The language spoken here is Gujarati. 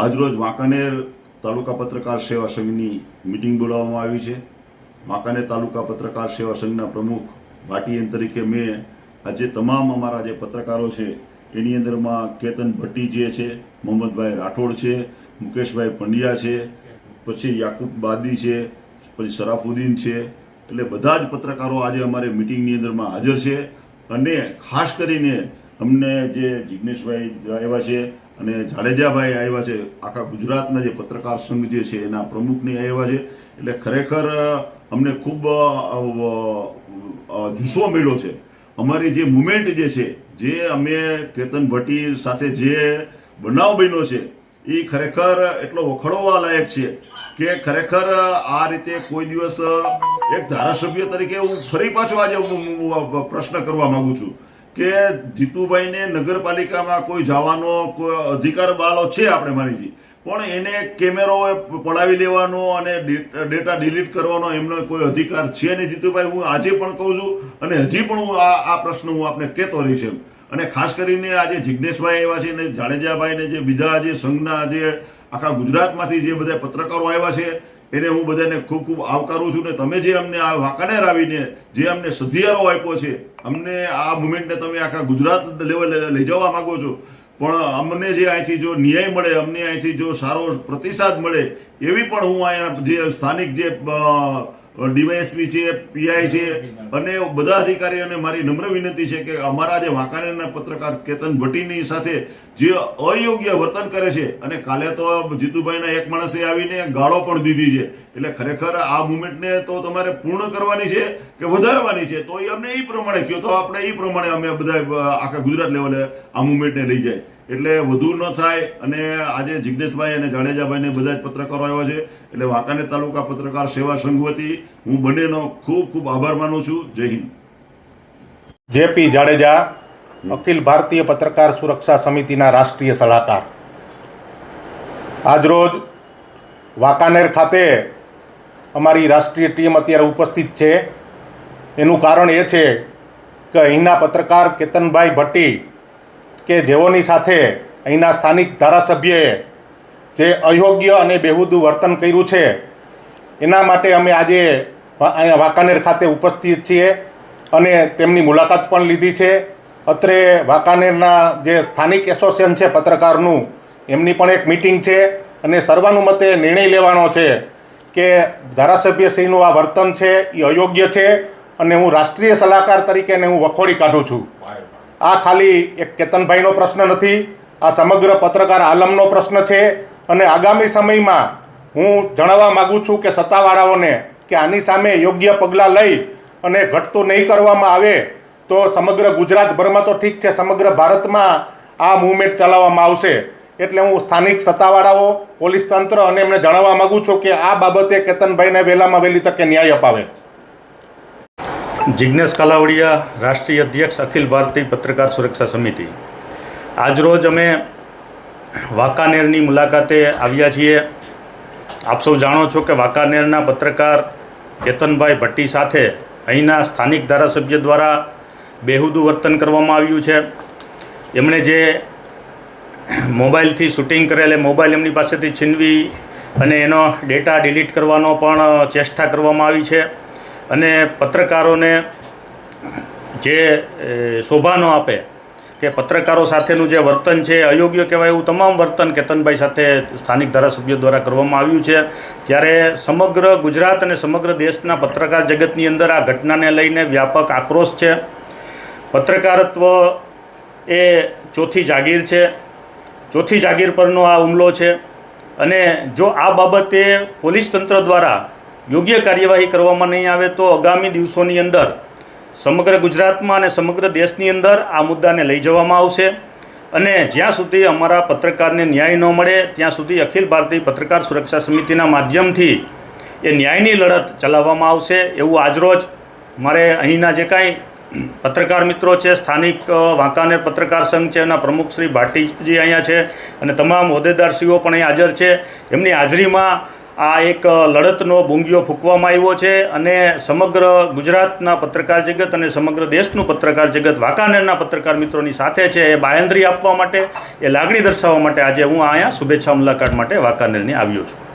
આજરોજ વાંકાનેર તાલુકા પત્રકાર સેવા સંઘની મિટિંગ બોલાવવામાં આવી છે. વાંકાનેર તાલુકા પત્રકાર સેવા સંઘના પ્રમુખ ભાટીએન તરીકે મેં આજે તમામ અમારા જે પત્રકારો છે, એની અંદરમાં કેતન ભટ્ટી જે છે, મોહમ્મદભાઈ રાઠોડ છે, મુકેશભાઈ પંડ્યા છે, પછી યાકુબ બાદી છે, પછી સરાફુદ્દીન છે, એટલે બધા જ પત્રકારો આજે અમારે મિટિંગની અંદરમાં હાજર છે. અને ખાસ કરીને અમને જે જિગ્નેશભાઈ એવા છે અને જાડેજાભાઈ આવ્યા છે, આખા ગુજરાતના જે પત્રકાર સંઘ જે છે, એના પ્રમુખની આવ્યા છે. એટલે ખરેખર અમને ખૂબ જુસ્સો મળ્યો છે. અમારી જે મુમેન્ટ જે છે, જે અમે કેતન ભટ્ટી સાથે જે બનાવ બન્યો છે, એ ખરેખર એટલો વખોડવા લાયક છે કે ખરેખર આ રીતે કોઈ દિવસ એક ધારાસભ્ય તરીકે હું ફરી પાછો આજે પ્રશ્ન કરવા માગું છું. કે જીતુભાઈને નગરપાલિકામાં કોઈ જવાનો અધિકાર બાલો છે આપણે માનીજી પણ એને કેમેરો પડાવી લેવાનો અને ડેટા ડિલીટ કરવાનો એમનો કોઈ અધિકાર છે નહીં. જીતુભાઈ, હું આજે પણ કહું છું અને હજી પણ હું આ આ પ્રશ્ન હું આપને કહેતો રહીશ એમ. અને ખાસ કરીને આજે જિજ્ઞેશભાઈ આવ્યા છે ને જાડેજાભાઈ ને જે બીજા જે સંઘના જે આખા ગુજરાતમાંથી જે બધા પત્રકારો આવ્યા છે એને હું બધાને ખૂબ ખૂબ આવકારું છું ને તમે જે અમને આ વાંકાનેર આવીને જે અમને સધિયારો આપ્યો છે, અમને આ મુમેન્ટને તમે આખા ગુજરાત લેવલે લઈ જવા માગો છો. પણ અમને જે અહીંથી જો ન્યાય મળે, અમને અહીંથી જો સારો પ્રતિસાદ મળે, એવી પણ હું અહીંયા જે સ્થાનિક જે ડીવાયએસપી છે પીઆઈ છે અને બધા અધિકારીઓને મારી નમ્ર વિનંતી છે કે અમારા જે વાંકાનેરના પત્રકાર કેતન ભટ્ટીની સાથે જે અયોગ્ય વર્તન કરે છે અને કાલે તો જીતુભાઈના એક માણસે આવીને ગાળો પણ દીધી છે. એટલે ખરેખર આ મુવમેન્ટને તો તમારે પૂર્ણ કરવાની છે કે વધારવાની છે? તો એ અમને એ પ્રમાણે કહો. તો આપણે એ પ્રમાણે અમે બધા આખા ગુજરાત લેવલે આ મુવમેન્ટને લઈ જાય. એટલે વધુ ન થાય અને આજે જિજ્ઞેશભાઈ અને જાડેજાભાઈને બધા જ પત્રકારો આવ્યા છે. એટલે વાંકાનેર તાલુકા પત્રકાર સેવા સંઘ વતી હું બંનેનો ખૂબ ખૂબ આભાર માનું છું. જય હિન્દ. જેપી જાડેજા, અખિલ ભારતીય પત્રકાર સુરક્ષા સમિતિના રાષ્ટ્રીય સલાહકાર. આજરોજ વાંકાનેર ખાતે અમારી રાષ્ટ્રીય ટીમ અત્યારે ઉપસ્થિત છે. એનું કારણ એ છે કે અહીંના પત્રકાર કેતનભાઈ ભટ્ટી કે જેઓની સાથે અહીંના સ્થાનિક ધારાસભ્યએ જે અયોગ્ય અને બેહુદું વર્તન કર્યું છે, એના માટે અમે આજે અહીંયા વાંકાનેર ખાતે ઉપસ્થિત છીએ અને તેમની મુલાકાત પણ લીધી છે. અત્રે વાંકાનેરના જે સ્થાનિક એસોસિએશન છે પત્રકારનું, એમની પણ એક મિટિંગ છે અને સર્વાનુમતે નિર્ણય લેવાનો છે કે ધારાસભ્યશ્રીનું આ વર્તન છે, એ અયોગ્ય છે અને હું રાષ્ટ્રીય સલાહકાર તરીકે હું વખોડી કાઢું છું. આ ખાલી એક કેતનભાઈનો પ્રશ્ન નથી, આ સમગ્ર પત્રકાર આલમનો પ્રશ્ન છે અને આગામી સમયમાં હું જણાવવા માગું છું કે સત્તાવાળાઓને કે આની સામે યોગ્ય પગલાં લઈ અને ઘટતું નહીં કરવામાં આવે તો સમગ્ર ગુજરાતભરમાં તો ઠીક છે, સમગ્ર ભારતમાં આ મૂવમેન્ટ ચલાવવામાં આવશે. એટલે હું સ્થાનિક સત્તાવાળાઓ, પોલીસ તંત્ર અને એમને જણાવવા માગું છું કે આ બાબતે કેતનભાઈને વહેલામાં વહેલી તકે ન્યાય અપાવે. જિજ્ઞેશ કાલાવડિયા, રાષ્ટ્રીય અધ્યક્ષ, અખિલ ભારતીય પત્રકાર સુરક્ષા સમિતિ. આજરોજ અમે વાંકાનેરની મુલાકાતે આવ્યા છીએ. આપ સૌ જાણો છો કે વાંકાનેરના પત્રકાર કેતનભાઈ ભટ્ટી સાથે અહીંના સ્થાનિક ધારાસભ્ય દ્વારા બેહુદું વર્તન કરવામાં આવ્યું છે. એમણે જે મોબાઈલથી શૂટિંગ કરેલ મોબાઈલ એમની પાસેથી છીનવી અને એનો ડેટા ડિલીટ કરવાનો પણ ચેષ્ટા કરવામાં આવી છે. અને પત્રકારોને જે શોભાનો આપે, કે પત્રકારો સાથેનું જે વર્તન છે, અયોગ્ય કહેવાય એવું તમામ વર્તન કેતનભાઈ સાથે સ્થાનિક ધારાસભ્યો દ્વારા કરવામાં આવ્યું છે. ત્યારે સમગ્ર ગુજરાત અને સમગ્ર દેશના પત્રકાર જગતની અંદર આ ઘટનાને લઈને વ્યાપક આક્રોશ છે. પત્રકારત્વ એ ચોથી જાગીર છે. ચોથી જાગીર પરનો આ હુમલો છે. અને જો આ બાબતે પોલીસ તંત્ર દ્વારા યોગ્ય કાર્યવાહી કરવામાં નહીં આવે તો આગામી દિવસોની અંદર સમગ્ર ગુજરાતમાં અને સમગ્ર દેશની અંદર આ મુદ્દાને લઈ જવામાં આવશે. અને જ્યાં સુધી અમારા પત્રકારને ન્યાય ન મળે, ત્યાં સુધી અખિલ ભારતીય પત્રકાર સુરક્ષા સમિતિના માધ્યમથી એ ન્યાયની લડત ચલાવવામાં આવશે એવું આજરોજ મારે અહીંના જે કાંઈ પત્રકાર મિત્રો છે, સ્થાનિક વાંકાનેર પત્રકાર સંઘ છે, એના પ્રમુખ શ્રી ભાટીજી અહીંયા છે અને તમામ હોદ્દેદારશ્રીઓ પણ અહીં હાજર છે. એમની હાજરીમાં આ એક લડતનો ભૂંગિયો ફૂંકવામાં આવ્યો છે અને સમગ્ર ગુજરાતના પત્રકાર જગત અને સમગ્ર દેશનું પત્રકાર જગત વાંકાનેરના પત્રકાર મિત્રોની સાથે છે એ બાયંદ્રી આપવા માટે, એ લાગણી દર્શાવવા માટે આજે હું અહીંયા શુભેચ્છા મુલાકાત માટે વાંકાનેરની આવ્યો છું.